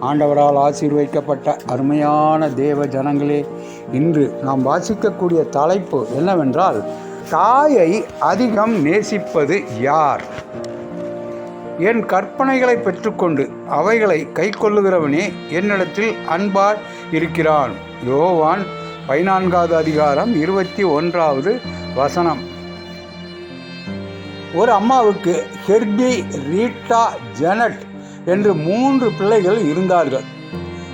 ஆண்டவரால் ஆசீர்வதிக்கப்பட்ட அருமையான தேவ ஜனங்களே இன்று நாம் வாசிக்கக்கூடிய தலைப்பு என்னவென்றால் தாயை அதிகம் நேசிப்பது யார்? என் கற்பனைகளை பெற்றுக்கொண்டு அவைகளை கைக்கொள்ளுகிறவனே என்னிடத்தில் அன்பார் இருக்கிறான். யோவான் பதினான்காவது அதிகாரம் இருபத்தி ஒன்றாவது வசனம். ஒரு அம்மாவுக்கு ஹெர்பி ரீட்டா ஜெனட் என்று மூன்று பிள்ளைகள் இருந்தார்கள்.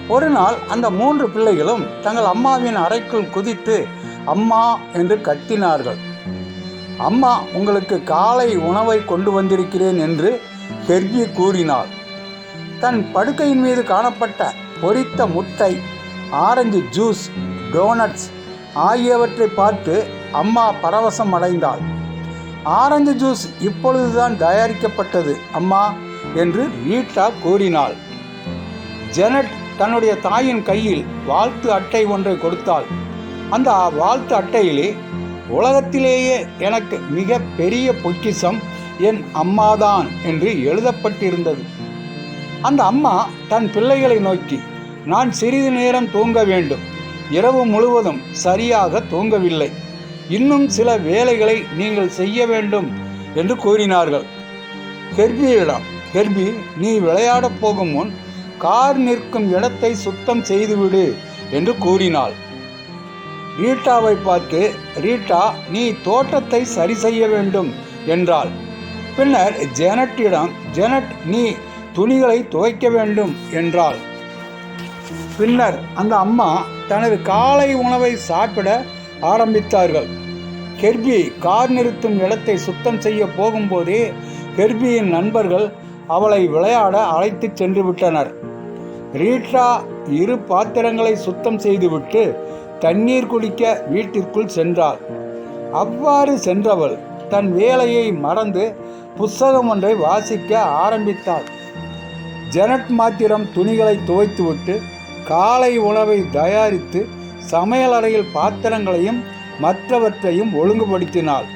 ஒரு நாள் அந்த மூன்று பிள்ளைகளும் தங்கள் அம்மாவின் அறைக்குள் குதித்து அம்மா என்று கத்தினார்கள். அம்மா உங்களுக்கு காலை உணவை கொண்டு வந்திருக்கிறேன் என்று ஹெர்பி கூறினார். தன் படுக்கையின் மீது காணப்பட்ட பொரித்த முட்டை ஆரஞ்சு ஜூஸ் டோனட்ஸ் ஆகியவற்றை பார்த்து அம்மா பரவசம் அடைந்தாள். ஆரஞ்சு ஜூஸ் இப்பொழுதுதான் தயாரிக்கப்பட்டது அம்மா. என்று ரீட்டா கூறினாள். ஜெனட் தன்னுடைய தாயின் கையில் வாழ்த்து அட்டை ஒன்றை கொடுத்தாள். அந்த வாழ்த்து அட்டையிலே உலகத்திலேயே எனக்கு மிக பெரிய பொக்கிஷம் என் அம்மாதான் என்று எழுதப்பட்டிருந்தது. அந்த அம்மா தன் பிள்ளைகளை நோக்கி நான் சிறிது நேரம் தூங்க வேண்டும். இரவு முழுவதும் சரியாக தூங்கவில்லை. இன்னும் சில வேலைகளை நீங்கள் செய்ய வேண்டும் என்று கூறினார்கள். ஹெர்பியிடம் ஹெர்பி நீ விளையாடப் போகும் முன் கார் நிற்கும் இடத்தை சுத்தம் செய்துவிடு என்று கூறினாள். ரீட்டாவை பார்த்து ரீட்டா நீ தோட்டத்தை சரி செய்ய வேண்டும் என்றாள். பின்னர் ஜெனட்டிடம் ஜெனட் நீ துணிகளை துவைக்க வேண்டும் என்றாள். பின்னர் அந்த அம்மா தனது காலை உணவை சாப்பிட ஆரம்பித்தார்கள். கெர்பி கார் நிறுத்தும் இடத்தை சுத்தம் செய்ய போகும்போதே கெர்பியின் நண்பர்கள் அவளை விளையாட அழைத்து சென்று விட்டனர் ரீட்டா இரு பாத்திரங்களை சுத்தம் செய்துவிட்டு தண்ணீர் குடிக்க வீட்டிற்குள் சென்றாள். அவ்வாறு சென்றவள் தன் வேலையை மறந்து புஸ்தகம் ஒன்றை வாசிக்க ஆரம்பித்தாள். ஜெனட் மாத்திரம் துணிகளை துவைத்துவிட்டு காலை உணவை தயாரித்து சமையலறையில் பாத்திரங்களையும் மற்றவற்றையும் ஒழுங்குபடுத்தினாள்.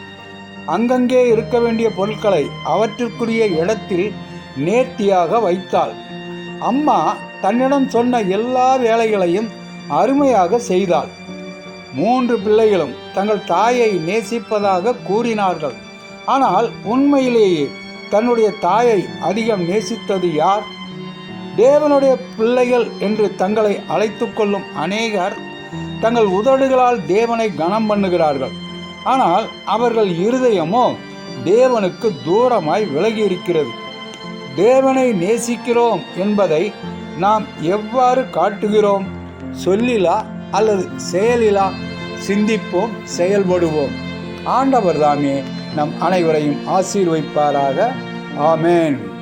அங்கங்கே இருக்க வேண்டிய பொருட்களை அவற்றிற்குரிய இடத்தில் நேர்த்தியாக வைத்தாள். அம்மா தன்னிடம் சொன்ன எல்லா வேலைகளையும் அருமையாக செய்தாள். மூன்று பிள்ளைகளும் தங்கள் தாயை நேசிப்பதாக கூறினார்கள். ஆனால் உண்மையிலேயே தன்னுடைய தாயை அதிகம் நேசித்தது யார்? தேவனுடைய பிள்ளைகள் என்று தங்களை அழைத்து கொள்ளும் அநேகர் தங்கள் உதடுகளால் தேவனை கனம் பண்ணுகிறார்கள். ஆனால் அவர்கள் இருதயமோ தேவனுக்கு தூரமாய் விலகி இருக்கிறது தேவனை நேசிக்கிறோம் என்பதை நாம் எவ்வாறு காட்டுகிறோம்? சொல்லிலா அல்லது செயலிலா? சிந்திப்போம் செயல்படுவோம். ஆண்டவர் தாமே நம் அனைவரையும் ஆசீர்வைப்பாராக ஆமேன்.